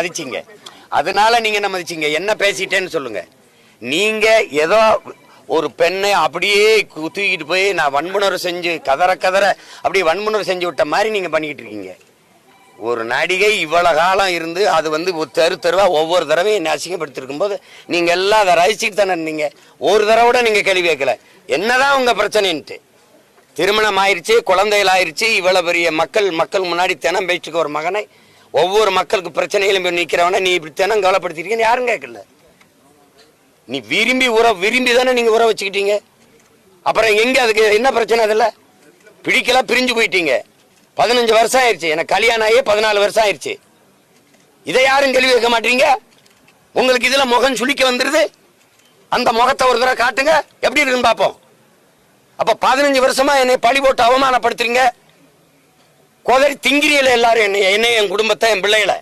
மதிச்சிங்க. அதனால நீங்க என்ன மதிச்சீங்க? என்ன பேசிட்டேன்னு சொல்லுங்க. நீங்க ஏதோ ஒரு பெண்ணை அப்படியே தூக்கிட்டு போய் நான் வன்புணர்வு செஞ்சு கதற கதற அப்படியே வன்புணர்வு செஞ்சு விட்ட மாதிரி நீங்க பண்ணிக்கிட்டு இருக்கீங்க. ஒரு நடிகை இவ்வளவு காலம் இருந்து அது வந்து ஒரு தெரு தெருவா ஒவ்வொரு தடவையும் நசிங்கப்படுத்திருக்கும் போது நீங்க எல்லாம் அதை ரசிச்சுட்டு தானே இருந்தீங்க. ஒரு தடவை கூட நீங்க கேள்வி கேட்கல. என்னதான் உங்க பிரச்சனைன்ட்டு. திருமணம் ஆயிடுச்சு குழந்தைகள் ஆயிருச்சு இவ்வளவு பெரிய மக்கள் மக்கள் முன்னாடி தினம் பேச்சுக்கு ஒரு மகனை ஒவ்வொரு மக்களுக்கு பிரச்சனைகளும் போய் நிக்கிறவன நீ இப்படி தினம் கவலைப்படுத்திருக்கீங்க யாரும் கேட்கல. நீ விரும்பி உற விரும்பி தானே நீங்கள் உற வச்சுக்கிட்டீங்க. அப்புறம் எங்கே அதுக்கு என்ன பிரச்சனை அதில்? பிடிக்கல பிரிஞ்சு போயிட்டீங்க. பதினஞ்சு வருஷம் ஆயிடுச்சு எனக்கு கல்யாணம் ஆகி பதினாலு வருஷம் ஆயிடுச்சு இதை யாரும் கேள்வி கேட்க மாட்டீங்க? உங்களுக்கு இதில் முகம் சுளிக்க வந்துடுது அந்த முகத்தை ஒரு தடவை காட்டுங்க. எப்படி இருக்குன்னு பார்ப்போம். அப்போ பதினஞ்சு வருஷமா என்னை பழி போட்டு அவமானப்படுத்துறீங்க? கோதரி திங்கிரியல எல்லாரும் என்ன என்னை என் குடும்பத்தை என் பிள்ளைகளை.